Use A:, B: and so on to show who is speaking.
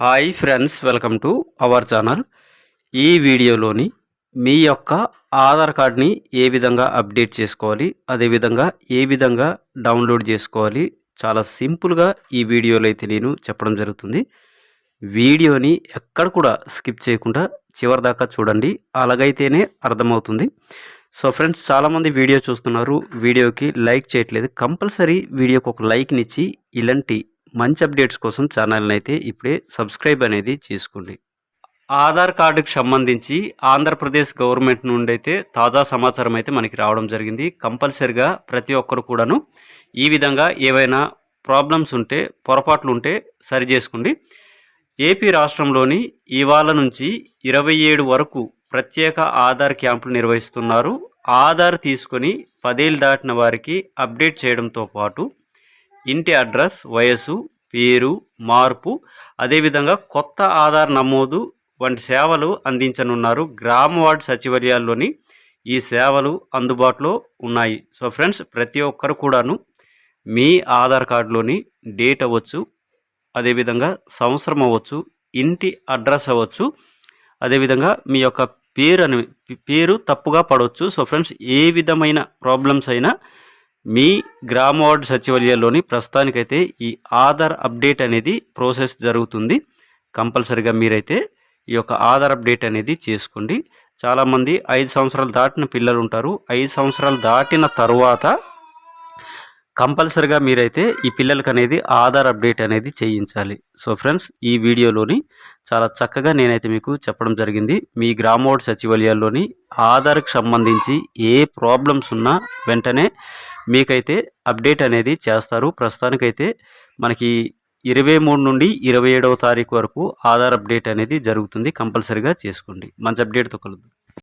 A: Hi friends welcome to our channel. ఈ వీడియోలోని మీ యొక్క ఆధార్ కార్డ్ని ఏ విధంగా అప్డేట్ చేసుకోవాలి అదేవిధంగా ఏ విధంగా డౌన్లోడ్ చేసుకోవాలి చాలా సింపుల్గా ఈ వీడియోలో అయితే నేను చెప్పడం జరుగుతుంది. వీడియోని ఎక్కడ కూడా స్కిప్ చేయకుండా చివరి దాకా చూడండి అలాగైతేనే అర్థమవుతుంది. సో ఫ్రెండ్స్ చాలామంది వీడియో చూస్తున్నారు వీడియోకి లైక్ చేయట్లేదు. కంపల్సరీ వీడియోకి ఒక లైక్నిచ్చి ఇలాంటి మంచి అప్డేట్స్ కోసం ఛానల్ని అయితే ఇప్పుడే సబ్స్క్రైబ్ అనేది చేసుకోండి. ఆధార్ కార్డుకు సంబంధించి ఆంధ్రప్రదేశ్ గవర్నమెంట్ నుండి అయితే తాజా సమాచారం అయితే మనకి రావడం జరిగింది. కంపల్సరిగా ప్రతి ఒక్కరు కూడాను ఈ విధంగా ఏవైనా ప్రాబ్లమ్స్ ఉంటే పొరపాట్లు ఉంటే సరి చేసుకోండి. ఏపీ రాష్ట్రంలోని ఇవాళ నుంచి ఇరవై ఏడు వరకు ప్రత్యేక ఆధార్ క్యాంపులు నిర్వహిస్తున్నారు. ఆధార్ తీసుకొని పదేళ్ళు దాటిన వారికి అప్డేట్ చేయడంతో పాటు ఇంటి అడ్రస్ వయసు పేరు మార్పు అదేవిధంగా కొత్త ఆధార్ నమోదు వంటి సేవలు అందించనున్నారు గ్రామ వార్డు సచివాలయాల్లోని ఈ సేవలు అందుబాటులో ఉన్నాయి. సో ఫ్రెండ్స్ ప్రతి ఒక్కరు కూడాను మీ ఆధార్ కార్డులోని డేట్ అవ్వచ్చు అదేవిధంగా సంవత్సరం అవ్వచ్చు ఇంటి అడ్రస్ అవ్వచ్చు అదేవిధంగా మీ యొక్క పేరు అని పేరు తప్పుగా పడవచ్చు. సో ఫ్రెండ్స్ ఏ విధమైన ప్రాబ్లమ్స్ అయినా మీ గ్రామ వార్డు సచివాలయాల్లోని ప్రస్తుతానికైతే ఈ ఆధార్ అప్డేట్ అనేది ప్రాసెస్ జరుగుతుంది. కంపల్సరిగా మీరైతే ఈ యొక్క ఆధార్ అప్డేట్ అనేది చేసుకోండి. చాలామంది ఐదు సంవత్సరాలు దాటిన పిల్లలు ఉంటారు. ఐదు సంవత్సరాలు దాటిన తర్వాత కంపల్సరిగా మీరైతే ఈ పిల్లలకి అనేది ఆధార్ అప్డేట్ అనేది చేయించాలి. సో ఫ్రెండ్స్ ఈ వీడియోలోని చాలా చక్కగా నేనైతే మీకు చెప్పడం జరిగింది. మీ గ్రామోడ్ సచివాలయాల్లోని ఆధార్కి సంబంధించి ఏ ప్రాబ్లమ్స్ ఉన్నా వెంటనే మీకైతే అప్డేట్ అనేది చేస్తారు. ప్రస్తుతానికైతే మనకి ఇరవై మూడు నుండి ఇరవై ఏడవ తారీఖు వరకు ఆధార్ అప్డేట్ అనేది జరుగుతుంది. కంపల్సరీగా చేసుకోండి. మంచి అప్డేట్తో కలుద్దాం.